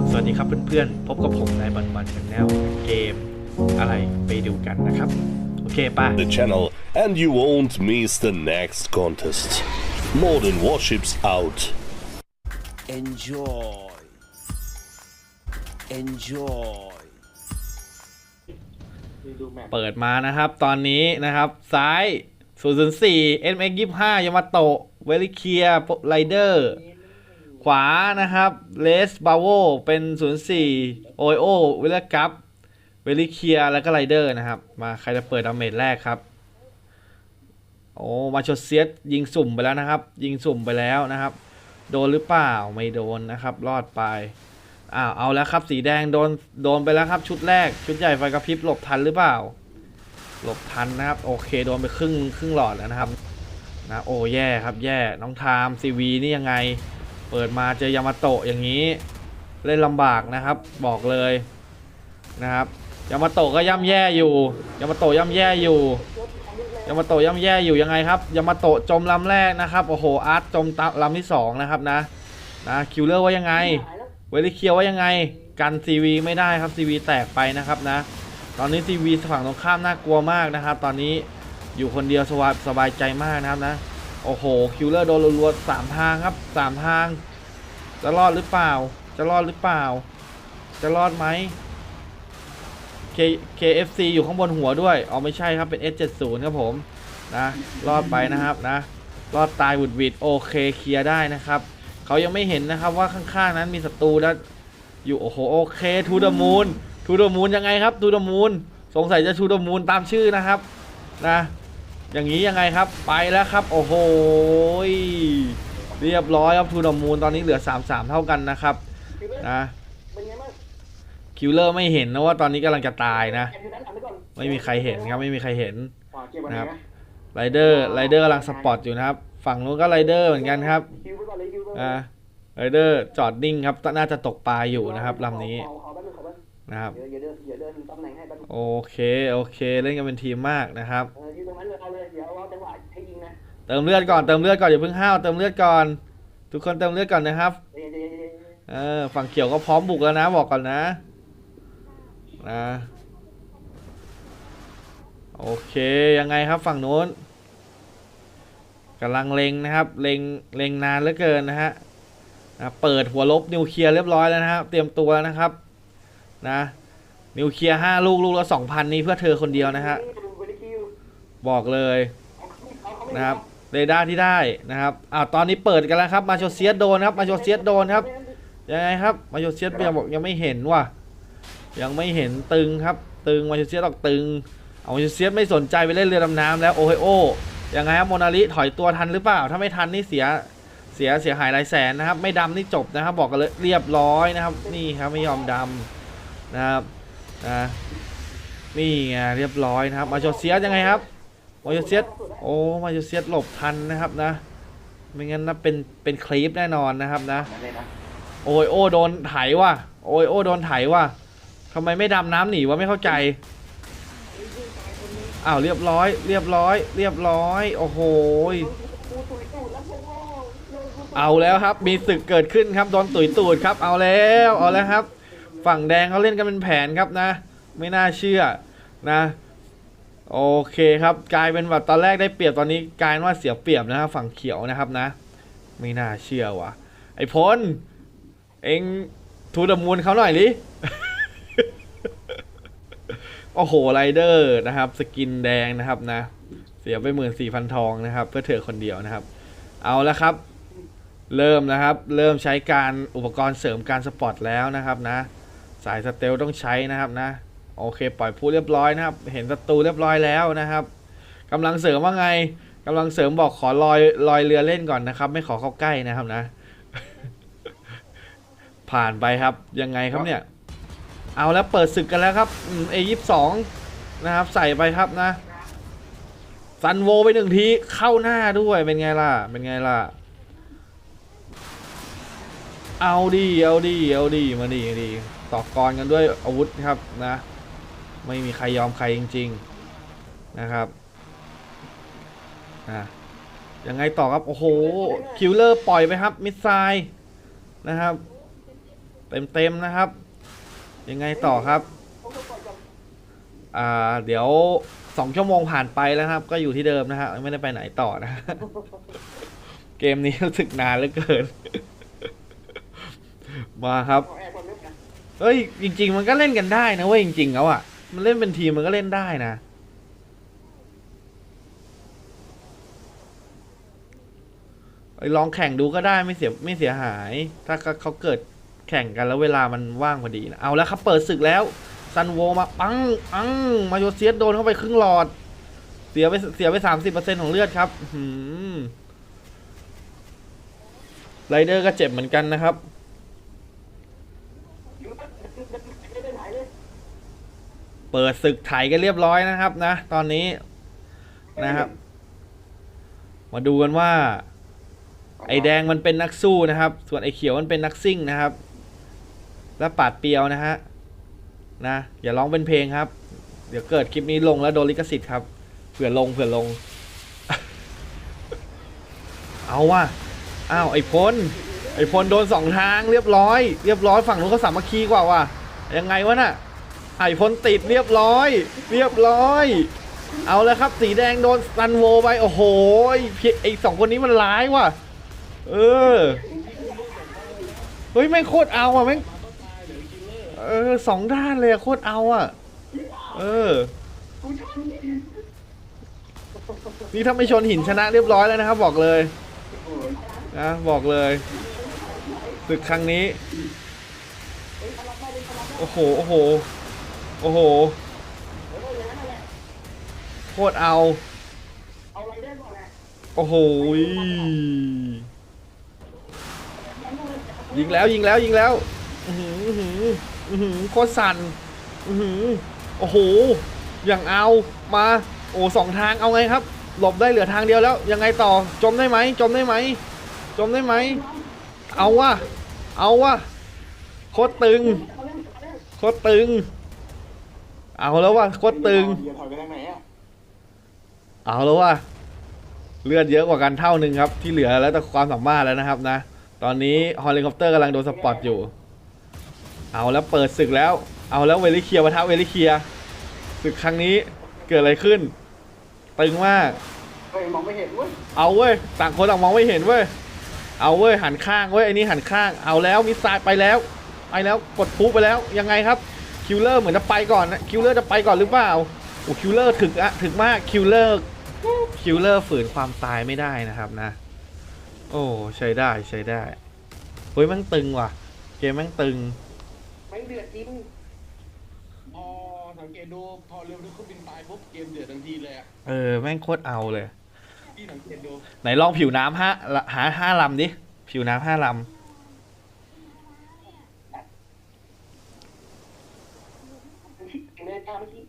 บสวัสดีครับเพื่อนๆ พบกับผมในบันบันชแนลเกมอะไรไปดูกันนะครับ โอเคป่ะ the channel and you won't miss the next contest. Modern warships out. Enjoy. Enjoy. เปิดมานะครับ ตอนนี้นะครับ ซ้าย 004 NX 25 ยามาโตะเวลิเคียไรเดอร์ ขวานะครับเลสบาโวเป็น 04 โอโอเวลกัปเวลิเคียแล้วก็ไรเดอร์นะครับ มาใครจะเปิดดาเมจแรกครับ โอ้ มาชดเซียสยิงสุ่มไปแล้วนะครับ ยิงสุ่มไปแล้วนะครับ โดนหรือเปล่าไม่โดนนะครับ รอดไปอ้าวเอาแล้วครับ สีแดงโดนโดนไปแล้วครับ ชุดแรกชุดใหญ่ไฟกระพริบหลบทันหรือเปล่า หลบทันนะครับ โอเคโดนไปครึ่งครึ่งหลอดแล้วนะครับนะโอ้แย่ครับแย่น้องไทม์ซีวีนี่ยังไง เปิดมาเจอยามาโตะอย่างนี้ เล่นลำบากนะครับ บอกเลยนะครับยามาโตะก็ย่ำแย่อยู่ยามาโตะย่ำแย่อยู่ยามาโตะย่ำแย่อยู่ยังไงครับยามาโตะจมลำแรกนะครับโอ้โหอาร์ตจมลำที่สองนะครับนะนะคิวเลอร์ว่ายังไง เวลิเคียวว่ายังไงกันซีวีไม่ได้ครับซีวีแตกไปนะครับนะ ตอนนี้ซีวีฝั่งตรงข้ามน่ากลัวมากนะครับ ตอนนี้อยู่คนเดียวสบายสบายใจมากนะครับนะ โอ้โห คิวเลอร์โดนรัวๆสามทางครับสามทาง จะรอดหรือเปล่า จะรอดหรือเปล่า จะรอดไหม K KFC อยู่ข้างบนหัวด้วยอ๋อไม่ใช่ครับเป็น S70 ครับผมนะรอดไปนะครับนะ รอดตายบุดวิดโอเคเคลียร์ได้นะครับเขายังไม่เห็นนะครับว่าข้างๆนั้นมีศัตรูนะอยู่โอ้โหโอเคทูเดมูนทูเดมูนยังไงครับทูเดมูนสงสัยจะทูเดมูนตามชื่อนะครับนะ อย่างนี้ยังไงครับไปแล้วครับ โอ้โหเรียบร้อยครับทูดมูลตอนนี้เหลือ 3 3 เท่ากันนะครับนะคิวเลอร์ไม่เห็นนะว่าตอนนี้กำลังจะตายนะ ไม่มีใครเห็นครับไม่มีใครเห็นนะครับไรเดอร์ไรเดอร์กำลังสปอตอยู่นะครับ ฝั่งนู้นก็ไรเดอร์เหมือนกันครับอ่าไรเดอร์จอดนิ่งครับน่าจะตกปลาอยู่นะครับลำนี้นะครับโอเคโอเคเล่นกันเป็นทีมมากนะครับ เติมเลือดก่อนเติมเลือดก่อนอย่าเพิ่งห้าวเติมเลือดก่อน ทุกคนเติมเลือดก่อนนะครับเออฝั่งเขียวก็พร้อมบุกแล้วนะบอกก่อนนะนะโอเคยังไงครับฝั่งนู้นกำลังเล็งนะครับเล็งเล็งนานเหลือเกินนะฮะนะเปิดหัวลบนิวเคลียร์เรียบร้อยแล้วนะครับ เตรียมตัวนะครับนะนิวเคลียร์ห้าลูกลูกละสองพันนี้เพื่อเธอคนเดียวนะฮะบอกเลยนะครับ เรดาร์ที่ได้นะครับอ้าวตอนนี้เปิดกันแล้วครับ มาโชเซียสโดนครับ มาโชเซียสโดนครับ ยังไงครับ มาโชเซียสยังบอกยังไม่เห็นว่ะ ยังไม่เห็นตึงครับ ตึง มาโชเซียสออกตึง เอามาโชเซียสไม่สนใจไปเล่นเรือดำน้ำแล้วโอไฮโอ ยังไงครับโมนาลิถอยตัวทันหรือเปล่า ถ้าไม่ทันนี่เสีย เสียเสียหายหลายแสนนะครับ ไม่ดำนี่จบนะครับ บอกกันเลยเรียบร้อยนะครับ นี่ครับไม่ยอมดำนะครับ นะ นี่ไงเรียบร้อยนะครับ มาโชเซียสยังไงครับ มาโยเซียสโอ้มาโยเซียสหลบทันนะครับนะ ไม่งั้นนะเป็นเป็นคลิปแน่นอนนะครับนะนั่นเลยนะ โอ้ยโอ้โดนไถว่ะ โอ้ยโอ้โดนไถว่ะทำไมไม่ดำน้ำหนีวะไม่เข้าใจ อ้าวเรียบร้อย เรียบร้อย เรียบร้อย โอ้โหยเอาแล้วครับ มีศึกเกิดขึ้นครับโดนตุ๋ยตูดครับ เอาแล้วเอาแล้วครับ ฝั่งแดงเขาเล่นกันเป็นแผนครับนะ ไม่น่าเชื่อนะ โอเคครับกลายเป็นแบบตอนแรกได้เปรียบตอนนี้กลายว่าเสียเปรียบนะครับฝั่งเขียวนะครับนะ ไม่น่าเชื่อว่ะ ไอ้พลเองทูดมูลเขาหน่อยดิโอ้โหไรเดอร์นะครับ สกินแดงนะครับนะ เสียไปหมื่นสี่พันทองนะครับ เพื่อเธอคนเดียวนะครับ เอาแล้วครับ เริ่มนะครับ เริ่มใช้การอุปกรณ์เสริมการสปอร์ตแล้วนะครับนะ สายสเตลต้องใช้นะครับนะ โอเค ปล่อยผู้เรียบร้อยนะครับ เห็นศัตรูเรียบร้อยแล้วนะครับกำลังเสริมว่าไงกำลังเสริมบอกขอลอยลอยเรือเล่นก่อนนะครับ ไม่ขอเข้าใกล้นะครับนะ ผ่านไปครับยังไงครับเนี่ย เอาแล้วเปิดศึกกันแล้วครับเอยี่สองนะครับ ใส่ไปครับนะซันโวไปหนึ่งทีเข้าหน้าด้วยเป็นไงล่ะ เป็นไงล่ะ เอาดีเอาดีเอาดีมาดีมาดีต่อกรกันด้วยอาวุธครับนะ ไม่มีใครยอมใครจริง ๆนะครับอะยังไงต่อครับ โอ้โห คิวเลอร์ปล่อยไปครับ มิสไซล์นะครับ เต็มๆนะครับ ยังไงต่อครับอ่าเดี๋ยวสองชั่วโมงผ่านไปแล้วครับ ก็อยู่ที่เดิมนะฮะไม่ได้ไปไหนต่อนะ เกมนี้รู้สึกนานเหลือเกิน มาครับเฮ้ย จริง ๆ มันก็เล่นกันได้นะเว้ยจริงๆแล้วอะ มันเล่นเป็นทีมมันก็เล่นได้นะ ลองแข่งดูก็ได้ไม่เสียไม่เสียหาย ถ้าเขาเกิดแข่งกันแล้วเวลามันว่างพอดีนะเอาแล้วครับเปิดศึกแล้วซันโวมาปังอังมาโยเซียสโดนเข้าไปครึ่งหลอด เสียไปเสียไปสามสิบเปอร์เซ็นของเลือดครับไรเดอร์ก็เจ็บเหมือนกันนะครับ ไม่ได้ไหนเลย เปิดศึกไถกันเรียบร้อยนะครับนะ ตอนนี้นะครับ มาดูกันว่า ไอแดงมันเป็นนักสู้นะครับ ส่วนไอเขียวมันเป็นนักซิ่งนะครับ และปาดเปียวนะฮะนะอย่าร้องเป็นเพลงครับ เดี๋ยวเกิดคลิปนี้ลงแล้วโดนลิขสิทธิ์ครับเผื่อลงเผื่อลง เอาว่ะอ้าวไอพลไอพลโดนสองทางเรียบร้อย เรียบร้อยฝั่งนู้นเขาสามัคคีกว่าว่ะยังไงวะน่ะ ไอพลติดเรียบร้อย เรียบร้อย เอาแล้วครับ สีแดงโดนซันโวไปโอ้โหไอ้สองคนนี้มันร้ายว่ะ เออเฮ้ยแม่งโคตรเอาอะแม่งเออสองด้านเลยโคตรเอาอะ เออ นี่ถ้าไม่ชนหินชนะเรียบร้อยแล้วนะครับ บอกเลยนะบอกเลยศึกครั้งนี้ โอ้โห โอ้โห โอ้โหโคตรเอา โอ้โห ยิงแล้วยิงแล้วยิงแล้วอือหืออือหือโคตรสั่นอือหือโอ้โห อย่างเอา มา โอ้สองทางเอาไงครับ หลบได้เหลือทางเดียวแล้ว ยังไงต่อ จมได้ไหม จมได้ไหม จมได้ไหม เอาวะ เอาวะ โคตรตึง โคตรตึง เอาแล้วว่ะโคตรตึงอย่าถอยไปทางไหนอะเอาแล้วว่ะเลือดเยอะกว่ากันเท่าหนึ่งครับ ที่เหลือแล้วแต่ความสามารถแล้วนะครับนะ ตอนนี้ฮอลิคอปเตอร์กำลังโดนสปอตอยู่ เอาแล้วเปิดศึกแล้ว เอาแล้วเวลิเคียปะทะเวลิเคียศึกครั้งนี้เกิดอะไรขึ้น ตึงมาก เฮ้ยมองไม่เห็นเว้ยเอาเว้ยต่างคนต่างมองไม่เห็นเว้ย เอาเว้ยหันข้างเว้ยไอ้นี่หันข้าง เอาแล้วมิสไซล์ไปแล้ว ไปแล้วกดพุไปแล้วยังไงครับ คิวเลอร์เหมือนจะไปก่อนนะคิวเลอร์จะไปก่อนหรือเปล่าโอ้คิวเลอร์ถึกอะถึกมากคิวเลอร์คิวเลอร์ฝืนความตายไม่ได้นะครับนะ โอ้ใช้ได้ใช้ได้เฮ้ยแม่งตึงว่ะ เกมแม่งตึงไม่เดือดจริงพอสังเกตดูพอเร็วที่เขาบินตายปุ๊บเกมเดือดทันทีเลยอะเออแม่งโคตรเอาเลยพี่สังเกตดูไหนลองผิวน้ำห้าหาห้าลำดิผิวน้ำห้าลเ um,